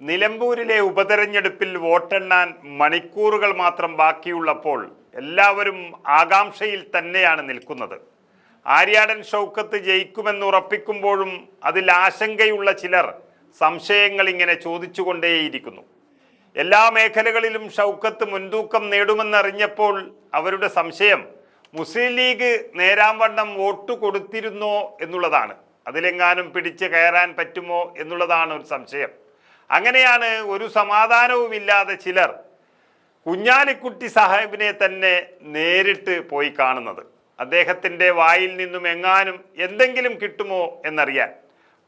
നിലമ്പൂരിലെ ഉപതെരഞ്ഞെടുപ്പിൽ വോട്ടെണ്ണാൻ മണിക്കൂറുകൾ മാത്രം ബാക്കിയുള്ളപ്പോൾ എല്ലാവരും ആകാംക്ഷയിൽ തന്നെയാണ് നിൽക്കുന്നത്. ആര്യാടൻ ഷൗക്കത്ത് ജയിക്കുമെന്ന് ഉറപ്പിക്കുമ്പോഴും അതിൽ ആശങ്കയുള്ള ചിലർ സംശയങ്ങൾ ഇങ്ങനെ ചോദിച്ചുകൊണ്ടേയിരിക്കുന്നു. എല്ലാ മേഖലകളിലും ഷൗക്കത്ത് മുൻതൂക്കം നേടുമെന്നറിഞ്ഞപ്പോൾ അവരുടെ സംശയം മുസ്ലിം ലീഗ് നേരാംവണ്ണം വോട്ട് കൊടുത്തിരുന്നോ എന്നുള്ളതാണ്. അതിലെങ്ങാനും പിടിച്ച് കയറാൻ പറ്റുമോ എന്നുള്ളതാണ് ഒരു സംശയം. അങ്ങനെയാണ് ഒരു സമാധാനവുമില്ലാതെ ചിലർ കുഞ്ഞാലിക്കുട്ടി സാഹിബിനെ തന്നെ നേരിട്ട് പോയി കാണുന്നത്. അദ്ദേഹത്തിന്റെ വായിൽ നിന്നും എങ്ങാനും എന്തെങ്കിലും കിട്ടുമോ എന്നറിയാൻ.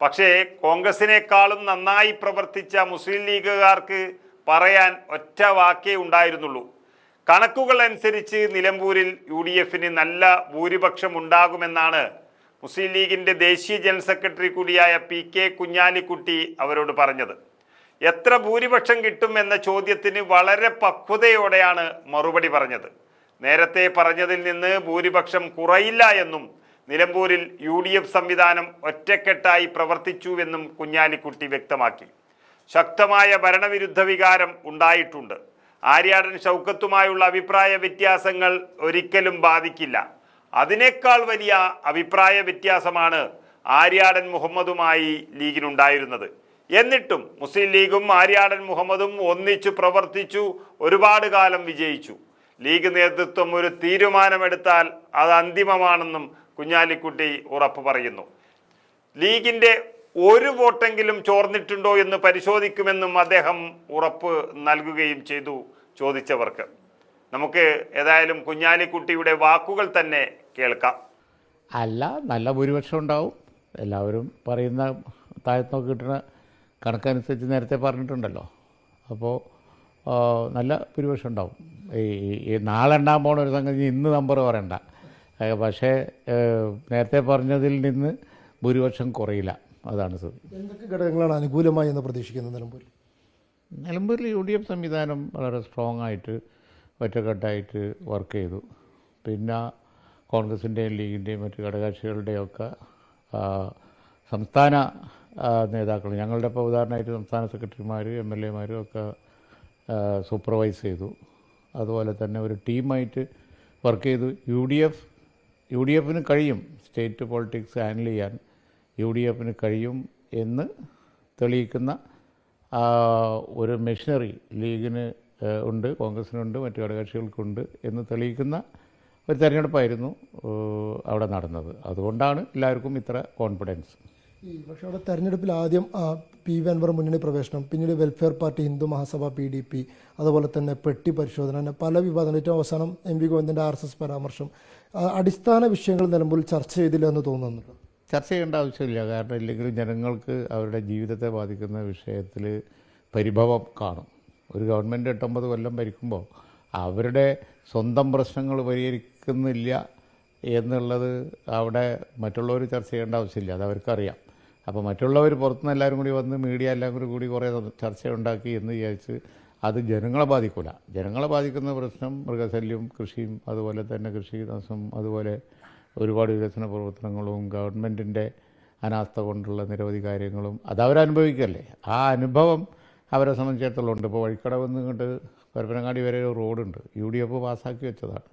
പക്ഷേ കോൺഗ്രസിനേക്കാളും നന്നായി പ്രവർത്തിച്ച മുസ്ലിം ലീഗുകാർക്ക് പറയാൻ ഒറ്റ വാക്കേ ഉണ്ടായിരുന്നുള്ളൂ. കണക്കുകൾ അനുസരിച്ച് നിലമ്പൂരിൽ യു ഡി എഫിന് നല്ല ഭൂരിപക്ഷം ഉണ്ടാകുമെന്നാണ് മുസ്ലിം ലീഗിന്റെ ദേശീയ ജനറൽ സെക്രട്ടറി കൂടിയായ പി കെ കുഞ്ഞാലിക്കുട്ടി അവരോട് പറഞ്ഞത്. എത്ര ഭൂരിപക്ഷം കിട്ടും എന്ന ചോദ്യത്തിന് വളരെ പക്വതയോടെയാണ് മറുപടി പറഞ്ഞത്. നേരത്തെ പറഞ്ഞതിൽ നിന്ന് ഭൂരിപക്ഷം കുറയില്ല എന്നും നിലമ്പൂരിൽ യു ഡി എഫ് സംവിധാനം ഒറ്റക്കെട്ടായി പ്രവർത്തിച്ചുവെന്നും കുഞ്ഞാലിക്കുട്ടി വ്യക്തമാക്കി. ശക്തമായ ഭരണവിരുദ്ധ വികാരം ഉണ്ടായിട്ടുണ്ട്. ആര്യാടൻ ഷൗക്കത്തുമായുള്ള അഭിപ്രായ വ്യത്യാസങ്ങൾ ഒരിക്കലും ബാധിക്കില്ല. അതിനേക്കാൾ വലിയ അഭിപ്രായ വ്യത്യാസമാണ് ആര്യാടൻ മുഹമ്മദുമായി ലീഗിനുണ്ടായിരുന്നത്. എന്നിട്ടും മുസ്ലിം ലീഗും ആര്യാടൻ മുഹമ്മദും ഒന്നിച്ചു പ്രവർത്തിച്ചു ഒരുപാട് കാലം വിജയിച്ചു. ലീഗ് നേതൃത്വം ഒരു തീരുമാനമെടുത്താൽ അത് അന്തിമമാണെന്നും കുഞ്ഞാലിക്കുട്ടി ഉറപ്പ് പറയുന്നു. ലീഗിന്റെ ഒരു വോട്ടെങ്കിലും ചോർന്നിട്ടുണ്ടോ എന്ന് പരിശോധിക്കുമെന്നും അദ്ദേഹം ഉറപ്പ് നൽകുകയും ചെയ്തു ചോദിച്ചവർക്ക്. നമുക്ക് ഏതായാലും കുഞ്ഞാലിക്കുട്ടിയുടെ വാക്കുകൾ തന്നെ കേൾക്കാം. അല്ല നല്ല ഭൂരിപക്ഷം ഉണ്ടാവും. എല്ലാവരും പറയുന്ന താഴത്തുനിന്ന് കിട്ടുന്ന കണക്കനുസരിച്ച് നേരത്തെ പറഞ്ഞിട്ടുണ്ടല്ലോ. അപ്പോൾ നല്ല ഭൂരിപക്ഷം ഉണ്ടാവും. ഈ നാളെ എണ്ണാൻ പോണ ഒരു സംഗതി ഇന്ന് നമ്പർ പറയണ്ട. പക്ഷേ നേരത്തെ പറഞ്ഞതിൽ നിന്ന് ഭൂരിപക്ഷം കുറയില്ല. അതാണ് സ്ഥിതി. എന്തൊക്കെ ഘടകങ്ങളാണ് അനുകൂലമായി എന്ന് പ്രതീക്ഷിക്കുന്നത് നിലമ്പൂരിൽ? നിലമ്പൂരിൽ യു ഡി എഫ് സംവിധാനം വളരെ സ്ട്രോങ് ആയിട്ട് ഒറ്റക്കെട്ടായിട്ട് വർക്ക് ചെയ്തു. പിന്നെ കോൺഗ്രസിന്റെയും ലീഗിന്റെയും മറ്റു ഘടകകക്ഷികളുടെയും ഒക്കെ സംസ്ഥാന നേതാക്കൾ. ഞങ്ങളുടെ ഇപ്പോൾ ഉദാഹരണമായിട്ട് സംസ്ഥാന സെക്രട്ടറിമാർ എം എൽ എമാരും ഒക്കെ സൂപ്പർവൈസ് ചെയ്തു. അതുപോലെ തന്നെ ഒരു ടീമായിട്ട് വർക്ക് ചെയ്തു. U D F U D എഫിന് കഴിയും സ്റ്റേറ്റ് പോളിറ്റിക്സ് ഹാൻഡിൽ ചെയ്യാൻ. യു ഡി എഫിന് കഴിയും എന്ന് തെളിയിക്കുന്ന ഒരു മെഷീനറി ലീഗിന് ഉണ്ട് കോൺഗ്രസിനുണ്ട് മറ്റു ഘടകകക്ഷികൾക്കുണ്ട് എന്ന് തെളിയിക്കുന്ന ഒരു തെരഞ്ഞെടുപ്പായിരുന്നു അവിടെ നടന്നത്. അതുകൊണ്ടാണ് എല്ലാവർക്കും ഇത്ര കോൺഫിഡൻസ് ഈ പക്ഷേ തെരഞ്ഞെടുപ്പിൽ ആദ്യം പി വി അൻവർ മുന്നണി പ്രവേശനം പിന്നീട് welfare party Hindu Mahasabha P D P അതുപോലെ തന്നെ പെട്ടി പരിശോധന പല വിവാദങ്ങൾ ഏറ്റവും അവസാനം എം വി ഗോവിന്ദന്റെ ആർ എസ് എസ് പരാമർശം. അടിസ്ഥാന വിഷയങ്ങൾ നിലമ്പോൾ ചർച്ച ചെയ്തില്ല എന്ന് തോന്നുന്നുണ്ട്? ചർച്ച ചെയ്യേണ്ട ആവശ്യമില്ല. കാരണം ഇല്ലെങ്കിലും ജനങ്ങൾക്ക് അവരുടെ ജീവിതത്തെ ബാധിക്കുന്ന വിഷയത്തിൽ പരിഭവം കാണും. ഒരു ഗവൺമെന്റ് എട്ടൊമ്പത് കൊല്ലം ഭരിക്കുമ്പോൾ അവരുടെ സ്വന്തം പ്രശ്നങ്ങൾ പരിഹരിക്കുന്നില്ല എന്നുള്ളത് അവിടെ മറ്റുള്ളവർ ചർച്ച ചെയ്യേണ്ട ആവശ്യമില്ല. അത് അവർക്കറിയാം. അപ്പോൾ മറ്റുള്ളവർ പുറത്തുനിന്ന് എല്ലാവരും കൂടി വന്ന് മീഡിയ എല്ലാം കൂടി കൂടി കുറേ ചർച്ച ഉണ്ടാക്കി എന്ന് വിചാരിച്ച് അത് ജനങ്ങളെ ബാധിക്കില്ല ജനങ്ങളെ ബാധിക്കുന്ന പ്രശ്നം മൃഗശല്യം കൃഷിയും അതുപോലെ തന്നെ കൃഷി നാശം അതുപോലെ ഒരുപാട് വികസന പ്രവർത്തനങ്ങളും ഗവൺമെന്റിന്റെ അനാസ്ഥ കൊണ്ടുള്ള നിരവധി കാര്യങ്ങളും അത് അവരനുഭവിക്കല്ലേ? ആ അനുഭവം അവരെ സംബന്ധിച്ചിടത്തോളം ഉണ്ട് ഇപ്പോൾ വഴിക്കടവ് നിന്നിട്ട് പരപ്പനങ്ങാടി വരെ ഒരു റോഡുണ്ട്. യു ഡി എഫ് പാസ്സാക്കി വെച്ചതാണ്.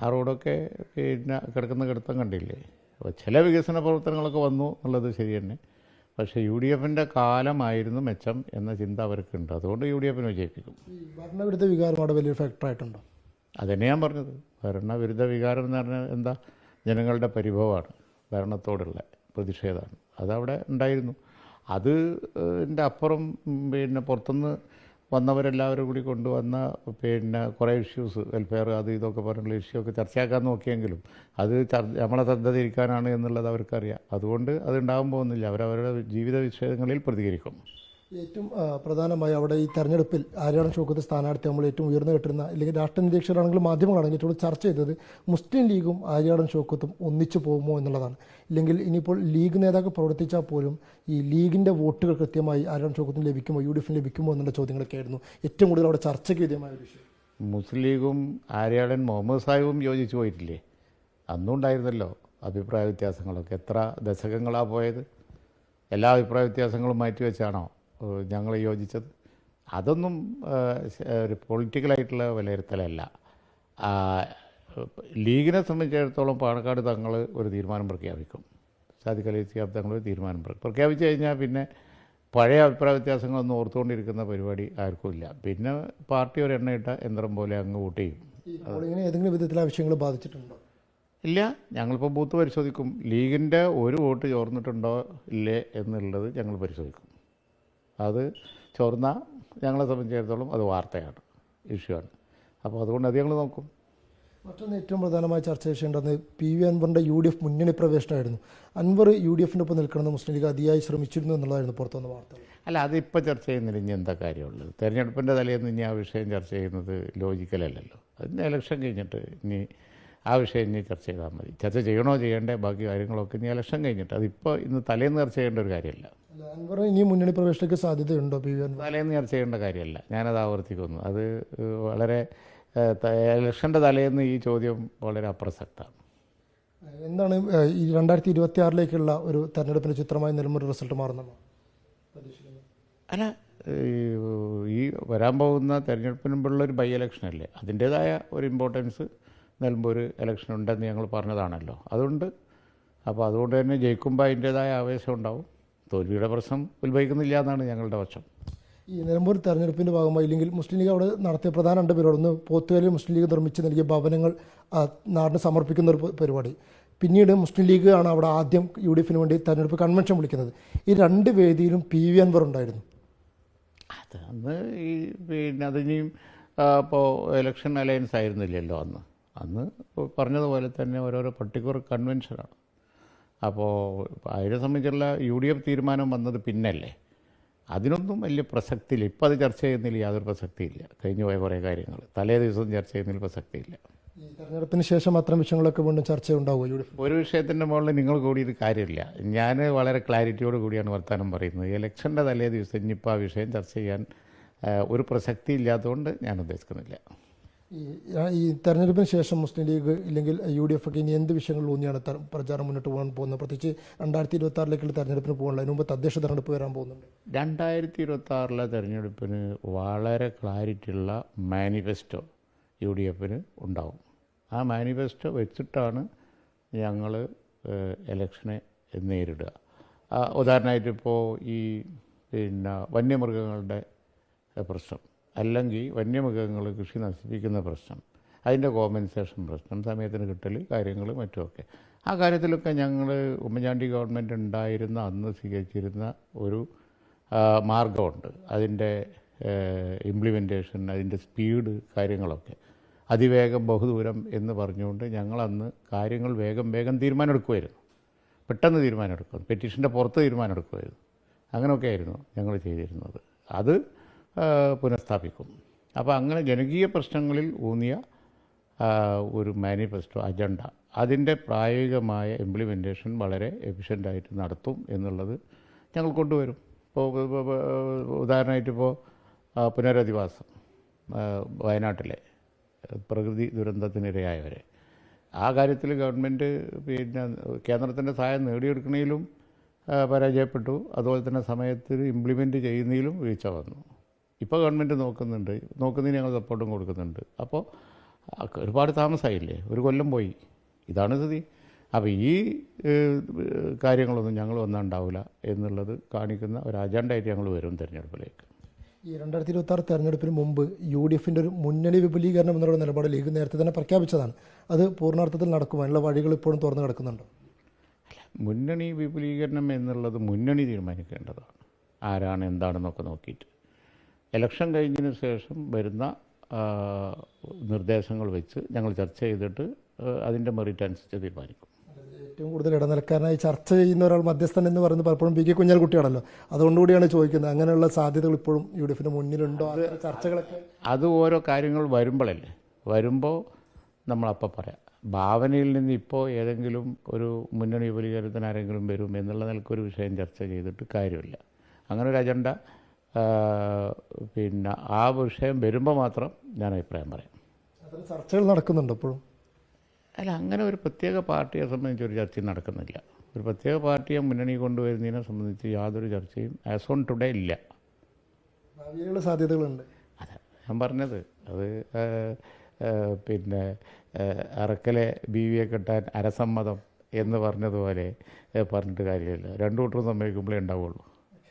ആ റോഡൊക്കെ പിന്നെ കിടക്കുന്ന കിടത്തം കണ്ടില്ലേ? ചില വികസന പ്രവർത്തനങ്ങളൊക്കെ വന്നു എന്നുള്ളത് ശരി തന്നെ. പക്ഷേ യു ഡി എഫിന്റെ കാലമായിരുന്നു മെച്ചം എന്ന ചിന്ത അവർക്കുണ്ട്. അതുകൊണ്ട് യു ഡി എഫിനെ വിജയിപ്പിക്കും. ഭരണവിരുദ്ധ വികാരം അവിടെ വലിയൊരു ഫാക്ടറായിട്ടുണ്ടോ അതന്നെ ഞാൻ പറഞ്ഞത്. ഭരണവിരുദ്ധ വികാരം എന്ന് പറഞ്ഞാൽ എന്താ? ജനങ്ങളുടെ പരിഭവമാണ്. ഭരണത്തോടുള്ള പ്രതിഷേധമാണ്. അതവിടെ ഉണ്ടായിരുന്നു. അത് എന്റെ അപ്പുറം പിന്നെ പുറത്തുനിന്ന് വന്നവരെല്ലാവരും കൂടി കൊണ്ടുവന്ന പിന്നെ കുറേ ഇഷ്യൂസ് വെൽഫെയർ അത് ഇതൊക്കെ പറഞ്ഞുള്ള ഇഷ്യൂ ഒക്കെ ചർച്ചയാക്കാൻ നോക്കിയെങ്കിലും അത് നമ്മളെ ശ്രദ്ധ തിരിക്കാനാണ് എന്നുള്ളത് അവർക്കറിയാം. അതുകൊണ്ട് അത് ഉണ്ടാകാൻ പോകുന്നില്ല. അവരവരുടെ ജീവിത വിഷയങ്ങളിൽ പ്രതികരിക്കും. ഏറ്റവും പ്രധാനമായി അവിടെ ഈ തെരഞ്ഞെടുപ്പിൽ ആര്യാടൻ ഷോക്കത്ത് സ്ഥാനാർത്ഥി നമ്മൾ ഏറ്റവും ഉയർന്നു കിട്ടുന്ന അല്ലെങ്കിൽ രാഷ്ട്രീയ നിരീക്ഷകരാണെങ്കിലും മാധ്യമങ്ങളാണെങ്കിൽ ഏറ്റവും ചർച്ച ചെയ്തത് മുസ്ലിം ലീഗും ആര്യാടൻ ഷോക്കത്തും ഒന്നിച്ചു പോകുമോ എന്നുള്ളതാണ്. ഇല്ലെങ്കിൽ ഇനിയിപ്പോൾ ലീഗ് നേതാക്കൾ പ്രവർത്തിച്ചാൽ പോലും ഈ ലീഗിന്റെ വോട്ടുകൾ കൃത്യമായി ആര്യാടൻ ഷോക്കത്തിന് ലഭിക്കുമോ യു ഡി എഫിന് ലഭിക്കുമോ എന്നുള്ള ചോദ്യങ്ങളൊക്കെ ആയിരുന്നു ഏറ്റവും കൂടുതൽ അവിടെ ചർച്ചയ്ക്ക് വിധേയമായ വിഷയം. മുസ്ലിം ലീഗും ആര്യാടൻ മുഹമ്മദ് സാഹിബും യോജിച്ചു പോയിട്ടില്ലേ? അന്നും ഉണ്ടായിരുന്നല്ലോ അഭിപ്രായ വ്യത്യാസങ്ങളൊക്കെ. എത്ര ദശകങ്ങളാണ് പോയത്? എല്ലാ അഭിപ്രായ വ്യത്യാസങ്ങളും മാറ്റി വെച്ചാണോ? ഞങ്ങൾ യോജിച്ചത്. അതൊന്നും ഒരു പൊളിറ്റിക്കലായിട്ടുള്ള വിലയിരുത്തലല്ല. ലീഗിനെ സംബന്ധിച്ചിടത്തോളം പാണക്കാട് തങ്ങൾ ഒരു തീരുമാനം പ്രഖ്യാപിക്കും. സാദിഖ് അലി സിയാബ് തങ്ങൾ ഒരു തീരുമാനം പ്രഖ്യാപിച്ചു കഴിഞ്ഞാൽ പിന്നെ പഴയ അഭിപ്രായ വ്യത്യാസങ്ങളൊന്നും ഓർത്തുകൊണ്ടിരിക്കുന്ന പരിപാടി ആർക്കും ഇല്ല. പിന്നെ പാർട്ടി ഒരു എണ്ണയിട്ട യന്ത്രം പോലെ അങ്ങ് വോട്ട് ചെയ്യും. ഏതെങ്കിലും വിധത്തിൽ ആവശ്യങ്ങൾ ബാധിച്ചിട്ടുണ്ടോ? ഇല്ല. ഞങ്ങളിപ്പോൾ ബൂത്ത് പരിശോധിക്കും. ലീഗിന്റെ ഒരു വോട്ട് ചോർന്നിട്ടുണ്ടോ ഇല്ലേ എന്നുള്ളത് ഞങ്ങൾ പരിശോധിക്കും. അത് ചോർന്ന ഞങ്ങളെ സംബന്ധിച്ചിടത്തോളം അത് വാർത്തയാണ് ഇഷ്യൂ ആണ്. അപ്പോൾ അതുകൊണ്ട് അത് ഞങ്ങൾ നോക്കും. മറ്റൊന്ന് ഏറ്റവും പ്രധാനമായ ചർച്ച ചെയ്യേണ്ടത് പി വി അൻവറിന്റെ യു ഡി എഫ് മുന്നണി പ്രവേശനമായിരുന്നു. അൻവർ യു ഡി എഫിന്റെ ഒപ്പം നിൽക്കണമെന്ന് മുസ്ലിം ലീഗ് അതിയായി ശ്രമിച്ചിരുന്നു എന്നുള്ളതായിരുന്നു പുറത്തുവന്ന വാർത്ത അല്ല അതിപ്പോൾ ചർച്ച ചെയ്യുന്നതിൽ ഇനി എന്താ കാര്യമുള്ളത് തെരഞ്ഞെടുപ്പിന്റെ തലേന്ന് ഇനി ആ വിഷയം ചർച്ച ചെയ്യുന്നത് ലോജിക്കലല്ലല്ലോ അതിന് ഇലക്ഷൻ കഴിഞ്ഞിട്ട് ഇനി ആ വിഷയം ഇനി ചർച്ച ചെയ്താൽ മതി. ചർച്ച ചെയ്യണോ ചെയ്യണ്ടേ? ബാക്കി കാര്യങ്ങളൊക്കെ ഇനി ഇലക്ഷൻ കഴിഞ്ഞിട്ട്. അതിപ്പോൾ ഇന്ന് തലേന്ന് ചർച്ച ചെയ്യേണ്ട ഒരു കാര്യമല്ല. അൻവർ ഇനി മുന്നണി പ്രവേശനಕ್ಕೆ സാധ്യതയുണ്ടോ പി വി തലേന്ന് ചർച്ച ചെയ്യേണ്ട കാര്യമല്ല. ഞാനത് ആവർത്തിക്കുന്നു. അത് വളരെ ഇലക്ഷന്റെ തലേന്ന് ഈ ചോദ്യം വളരെ അപ്രസക്തമാണ്. എന്താണ് ഈ രണ്ടായിരത്തി ഇരുപത്തി ആറിലേക്കുള്ള ഒരു തെരഞ്ഞെടുപ്പിന് ചിത്രമായി നിലമ്പൂർ റിസൾട്ട് മാറുന്നത് അല്ല ഈ- ഈ വരാൻ പോകുന്ന തെരഞ്ഞെടുപ്പിന് മുമ്പുള്ള ഒരു ബൈ ഇലക്ഷൻ അല്ലേ? അതിന്റേതായ ഒരു ഇമ്പോർട്ടൻസ് നിലമ്പൂർ ഇലക്ഷൻ ഉണ്ടെന്ന് ഞങ്ങൾ പറഞ്ഞതാണല്ലോ. അതുകൊണ്ട് അപ്പോൾ അതുകൊണ്ട് തന്നെ ജയിക്കുമ്പോൾ അതിന്റേതായ ആവേശം ഉണ്ടാവും. തോൽവിയുടെ പ്രശ്നം ഉത്ഭവിക്കുന്നില്ല എന്നാണ് ഞങ്ങളുടെ പക്ഷം ഈ നിലമ്പൂർ തെരഞ്ഞെടുപ്പിന്റെ ഭാഗമായി ഇല്ലെങ്കിൽ മുസ്ലിം ലീഗ് അവിടെ നടത്തിയ പ്രധാന രണ്ട് പരിപാടി ഒന്ന് പോത്തുവേലി മുസ്ലിം ലീഗ് നിർമ്മിച്ച് നൽകിയ ഭവനങ്ങൾ നാടിന് സമർപ്പിക്കുന്ന ഒരു പരിപാടി. പിന്നീട് മുസ്ലിം ലീഗ് ആണ് അവിടെ ആദ്യം യു ഡി എഫിന് വേണ്ടി തെരഞ്ഞെടുപ്പ് കൺവെൻഷൻ വിളിക്കുന്നത്. ഈ രണ്ട് വേദിയിലും പി വി അൻവർ ഉണ്ടായിരുന്നു. അത് അന്ന് ഈ പിന്നെ അതിനെയും ഇപ്പോൾ ഇലക്ഷൻ അലയൻസ് ആയിരുന്നില്ലല്ലോ അന്ന്. അന്ന് പറഞ്ഞതുപോലെ തന്നെ ഓരോരോ പർട്ടിക്കുലർ കൺവെൻഷനാണ്. അപ്പോൾ അതിനെ സംബന്ധിച്ചുള്ള യു ഡി എഫ് തീരുമാനം വന്നത് പിന്നല്ലേ? അതിനൊന്നും വലിയ പ്രസക്തിയില്ല. ഇപ്പം അത് ചർച്ച ചെയ്യുന്നതിൽ യാതൊരു പ്രസക്തിയില്ല. കഴിഞ്ഞു പോയ കുറേ കാര്യങ്ങൾ. തലേ ദിവസം ചർച്ച ചെയ്യുന്നതിൽ പ്രസക്തിയില്ല. ഈ തെരഞ്ഞെടുപ്പിന് ശേഷം അത്തരം വിഷയങ്ങളൊക്കെ വീണ്ടും ചർച്ച ഉണ്ടാവുമോ എഫ്? ഒരു വിഷയത്തിന്റെ മുകളിൽ നിങ്ങൾ കൂടിയത് കാര്യമില്ല. ഞാൻ വളരെ ക്ലാരിറ്റിയോട് കൂടിയാണ് വർത്തമാനം പറയുന്നത്. ഇലക്ഷന്റെ തലേ ദിവസം ഇനിയിപ്പോൾ ആ വിഷയം ചർച്ച ചെയ്യാൻ ഒരു പ്രസക്തി ഇല്ലാത്തതുകൊണ്ട് ഞാൻ ഉദ്ദേശിക്കുന്നില്ല. ഈ തെരഞ്ഞെടുപ്പിന് ശേഷം മുസ്ലിം ലീഗ് ഇല്ലെങ്കിൽ യു ഡി എഫ് ഒക്കെ ഇനി എന്ത് വിഷയങ്ങൾ ഊന്നിയാണ് പ്രചാരം മുന്നോട്ട് പോകാൻ പോകുന്നത്? പ്രത്യേകിച്ച് രണ്ടായിരത്തി ഇരുപത്തി ആറിലേക്കുള്ള തെരഞ്ഞെടുപ്പിന് പോകാനുള്ള അതിന് മുമ്പ് തദ്ദേശ തെരഞ്ഞെടുപ്പ് വരാൻ പോകുന്നുണ്ട്. രണ്ടായിരത്തി ഇരുപത്തി ആറിലെ തെരഞ്ഞെടുപ്പിന് വളരെ ക്ലാരിറ്റിയുള്ള മാനിഫെസ്റ്റോ യു ഡി എഫിന് ഉണ്ടാവും. ആ മാനിഫെസ്റ്റോ വെച്ചിട്ടാണ് ഞങ്ങൾ ഇലക്ഷനെ നേരിടുക. ഉദാഹരണമായിട്ട് ഇപ്പോൾ ഈ പിന്നെ വന്യമൃഗങ്ങളുടെ പ്രശ്നം. അല്ലെങ്കിൽ വന്യമൃഗങ്ങൾ കൃഷി നശിപ്പിക്കുന്ന പ്രശ്നം അതിന്റെ കോമ്പൻസേഷൻ പ്രശ്നം സമയത്തിന് കിട്ടൽ കാര്യങ്ങൾ മറ്റുമൊക്കെ. ആ കാര്യത്തിലൊക്കെ ഞങ്ങൾ ഉമ്മൻചാണ്ടി ഗവൺമെന്റ് ഉണ്ടായിരുന്ന അന്ന് സ്വീകരിച്ചിരുന്ന ഒരു മാർഗമുണ്ട് അതിന്റെ ഇംപ്ലിമെന്റേഷൻ അതിന്റെ സ്പീഡ് കാര്യങ്ങളൊക്കെ. അതിവേഗം ബഹുദൂരം എന്ന് പറഞ്ഞുകൊണ്ട് ഞങ്ങളന്ന് കാര്യങ്ങൾ വേഗം വേഗം തീരുമാനമെടുക്കുമായിരുന്നു. പെട്ടെന്ന് തീരുമാനമെടുക്കും. പെറ്റീഷന്റെ പുറത്ത് തീരുമാനമെടുക്കുമായിരുന്നു. അങ്ങനെയൊക്കെ ആയിരുന്നു ഞങ്ങൾ ചെയ്തിരുന്നത്. അത് പുനഃസ്ഥാപിക്കും. അപ്പോൾ അങ്ങനെ ജനകീയ പ്രശ്നങ്ങളിൽ ഊന്നിയ ഒരു മാനിഫെസ്റ്റോ അജണ്ട അതിന്റെ പ്രായോഗികമായ ഇംപ്ലിമെന്റേഷൻ വളരെ എഫിഷ്യന്റായിട്ട് നടത്തും എന്നുള്ളത് ഞങ്ങൾ കൊണ്ടുവരും. ഇപ്പോൾ ഉദാഹരണമായിട്ടിപ്പോൾ പുനരധിവാസം വയനാട്ടിലെ പ്രകൃതി ദുരന്തത്തിനിരയായവരെ. ആ കാര്യത്തിൽ ഗവൺമെന്റ് പിന്നെ കേന്ദ്രത്തിന്റെ സഹായം നേടിയെടുക്കണേലും പരാജയപ്പെട്ടു. അതുപോലെ തന്നെ സമയത്ത് ഇംപ്ലിമെന്റ് ചെയ്യുന്നതിലും വീഴ്ച വന്നു. ഇപ്പോൾ ഗവൺമെന്റ് നോക്കുന്നുണ്ട്. നോക്കുന്നതിന് ഞങ്ങൾ സപ്പോർട്ടും കൊടുക്കുന്നുണ്ട്. അപ്പോൾ ഒരുപാട് താമസമായില്ലേ ഒരു കൊല്ലം പോയി. ഇതാണ് സ്ഥിതി. അപ്പോൾ ഈ കാര്യങ്ങളൊന്നും ഞങ്ങൾ ഒന്നുണ്ടാവില്ല എന്നുള്ളത് കാണിക്കുന്ന ഒരു അജണ്ടയായിട്ട് ഞങ്ങൾ വരും തിരഞ്ഞെടുപ്പിലേക്ക്. ഈ രണ്ടായിരത്തി ഇരുപത്തി ആറ് തെരഞ്ഞെടുപ്പിന് മുമ്പ് യു ഡി എഫിന്റെ ഒരു മുന്നണി വിപുലീകരണം എന്നുള്ള നിലപാട് ലീഗ് നേരത്തെ തന്നെ പ്രഖ്യാപിച്ചതാണ്. അത് പൂർണാർത്ഥത്തിൽ നടക്കുവാനുള്ള വഴികൾ ഇപ്പോഴും തുറന്നു കിടക്കുന്നുണ്ട്? മുന്നണി വിപുലീകരണം എന്നുള്ളത് മുന്നണി തീരുമാനിക്കേണ്ടതാണ്. ആരാണ് എന്താണെന്നൊക്കെ നോക്കിയിട്ട്. ഇലക്ഷൻ കഴിഞ്ഞതിന് ശേഷം വരുന്ന നിർദ്ദേശങ്ങൾ വെച്ച് ഞങ്ങൾ ചർച്ച ചെയ്തിട്ട് അതിന്റെ മെറിറ്റ് അനുസരിച്ച് തീരുമാനിക്കും. ഏറ്റവും കൂടുതൽ ഇടനിലക്കാരനായി ചർച്ച ചെയ്യുന്ന ഒരാൾ മധ്യസ്ഥൻ എന്ന് പറയുന്നത് പലപ്പോഴും പി കെ കുഞ്ഞാൽക്കുട്ടിയാണല്ലോ അതുകൊണ്ടുകൂടിയാണ് ചോദിക്കുന്നത്. അങ്ങനെയുള്ള സാധ്യതകൾ ഇപ്പോഴും യു ഡി എഫിന് മുന്നിലുണ്ടോ? ചർച്ചകളൊക്കെ? അത് ഓരോ കാര്യങ്ങൾ വരുമ്പോഴല്ലേ? വരുമ്പോൾ നമ്മളപ്പോൾ പറയാം. ഭാവനയിൽ നിന്ന് ഇപ്പോൾ ഏതെങ്കിലും ഒരു മുന്നണി വിപുലീകരണത്തിന് ആരെങ്കിലും വരും എന്നുള്ള നിലക്കൊരു വിഷയം ചർച്ച ചെയ്തിട്ട് കാര്യമില്ല. അങ്ങനെ ഒരു അജണ്ട പിന്നെ ആ വിഷയം വരുമ്പോൾ മാത്രം ഞാൻ അഭിപ്രായം പറയാം. ചർച്ചകൾ നടക്കുന്നുണ്ട് എപ്പോഴും അല്ല അങ്ങനെ ഒരു പ്രത്യേക പാർട്ടിയെ സംബന്ധിച്ച് ഒരു ചർച്ചയും നടക്കുന്നില്ല. ഒരു പ്രത്യേക പാർട്ടിയെ മുന്നണി കൊണ്ടുവരുന്നതിനെ സംബന്ധിച്ച് യാതൊരു ചർച്ചയും ആസ് ഓൺ ടുഡേ ഇല്ല. സാധ്യതകളുണ്ട്. അതെ ഞാൻ പറഞ്ഞത്. അത് പിന്നെ അറക്കലെ ബി വിയെ കെട്ടാൻ അരസമ്മതം എന്ന് പറഞ്ഞതുപോലെ പറഞ്ഞിട്ട് കാര്യമില്ല. രണ്ടു കൂട്ടരും സമ്മതിക്കുമ്പോഴേ ഉണ്ടാവുള്ളൂ.